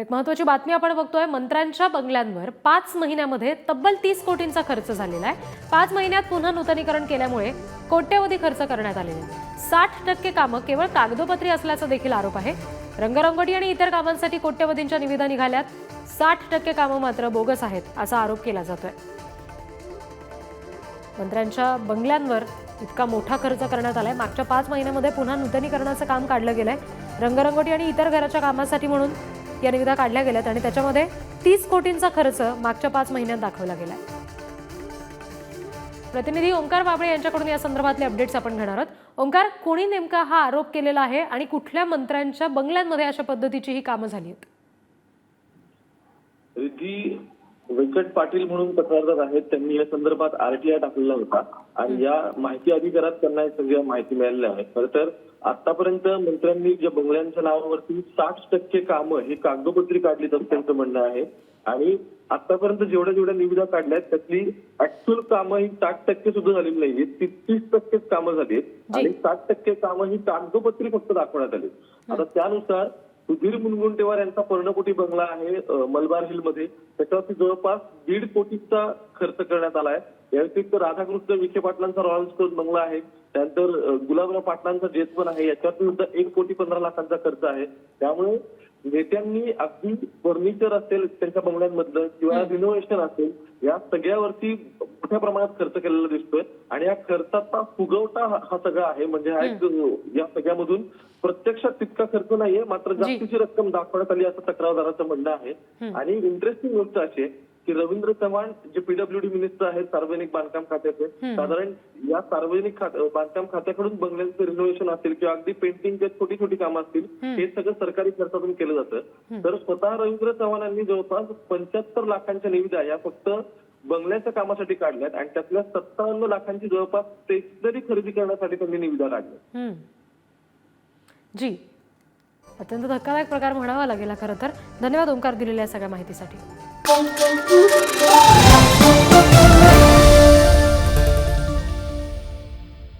एक महत्वाची बातमी आपण बघतोय मंत्र्यांच्या बंगल्यांवर पाच महिन्यामध्ये तब्बल तीस कोटींचा खर्च झालेला आहे. पाच महिन्यात पुन्हा नूतनीकरण केल्यामुळे कोट्यवधी खर्च करण्यात आलेले आहे साठ टक्के कामं केवळ कागदोपत्री असल्याचा देखील आरोप आहे. रंगरंगोटी आणि इतर कामांसाठी कोट्यवधींच्या निविदा निघाल्यात. साठ टक्के कामं मात्र बोगस आहेत असा आरोप केला जातोय. मंत्र्यांच्या बंगल्यांवर इतका मोठा खर्च करण्यात आलाय. मागच्या पाच महिन्यामध्ये पुन्हा नूतनीकरणाचं काम काढलं गेलंय. रंगरंगोटी आणि इतर घराच्या कामासाठी म्हणून या निविदा काढल्या गेल्यात आणि त्याच्यामध्ये तीस कोटींचा खर्च मागच्या पाच महिन्यात दाखवला गेलाय. प्रतिनिधी ओंकार बाबळे यांच्याकडून या संदर्भातले अपडेट्स आपण घेणार आहोत. ओंकार कोणी नेमका हा आरोप केलेला आहे आणि कुठल्या मंत्र्यांच्या बंगल्यांमध्ये अशा पद्धतीची ही कामं झाली आहेत? व्यंकट पाटील म्हणून तक्रारदार आहेत. त्यांनी या संदर्भात आरटीआय टाकलेला होता. आणि या माहिती अधिकारात त्यांना सगळ्या माहिती मिळालेल्या आहे. खरं तर आतापर्यंत मंत्र्यांनी ज्या बंगल्यांच्या नावावरती साठ टक्के कामं ही कागदोपत्री काढलीत असं त्यांचं म्हणणं आहे. आणि आतापर्यंत जेवढ्या जेवढ्या निविदा काढल्यात त्यातली ऍक्च्युअल कामं ही साठ टक्के सुद्धा झालेली नाहीये ती तीस टक्केच कामं झाली आहेत आणि साठ टक्के कामं ही कागदोपत्री फक्त दाखवण्यात आली आता त्यानुसार सुधीर मुनगंटीवार यांचा पर्णकोटी बंगला आहे मलबार हिलमध्ये त्याच्यावरती जवळपास दीड कोटीचा खर्च करण्यात आलाय या व्यतिरिक्त राधाकृष्ण विखे पाटलांचा रॉयल स्कोर बंगला आहे. त्यानंतर गुलाबराव पाटलांचा जेतवन आहे. याच्यावरती सुद्धा एक कोटी पंधरा लाखांचा खर्च आहे. त्यामुळे नेत्यांनी अगदी फर्निचर असेल त्यांच्या बंगल्यांमधलं किंवा रिनोव्हेशन असेल या सगळ्यावरती मोठ्या प्रमाणात खर्च केलेला दिसतोय. आणि या खर्चाचा फुगवटा हा सगळा आहे. म्हणजे हा एक या सगळ्यामधून प्रत्यक्षात तितका खर्च नाहीये. मात्र जास्तीची रक्कम दाखवण्यात आली असं तक्रारदाराचं म्हणणं आहे. आणि इंटरेस्टिंग गोष्ट अशी आहे की रवींद्र चव्हाण जे पीडब्ल्यूडी मिनिस्टर आहेत सार्वजनिक बांधकाम खात्याचे साधारण या सार्वजनिक खात- बांधकाम खात्याकडून बंगल्यांचं रिनोव्हेशन असेल किंवा अगदी पेंटिंगच्या छोटी छोटी कामं असतील हे सगळं सरकारी खर्चातून केलं जातं. तर स्वतः रवींद्र चव्हाणांनी जवळपास पंच्याहत्तर लाखांच्या निविदा या फक्त बंगल्याच्या कामासाठी काढल्यात आणि त्यातल्या सत्तावन्न लाखांची जवळपास स्टेशनरी खरेदी करण्यासाठी त्यांनी निविदा काढल्या. जी अत्यंत धक्कादायक प्रकार म्हणावा लागेल खरं तर. धन्यवाद ओंकार दिलेल्या सगळ्या माहितीसाठी.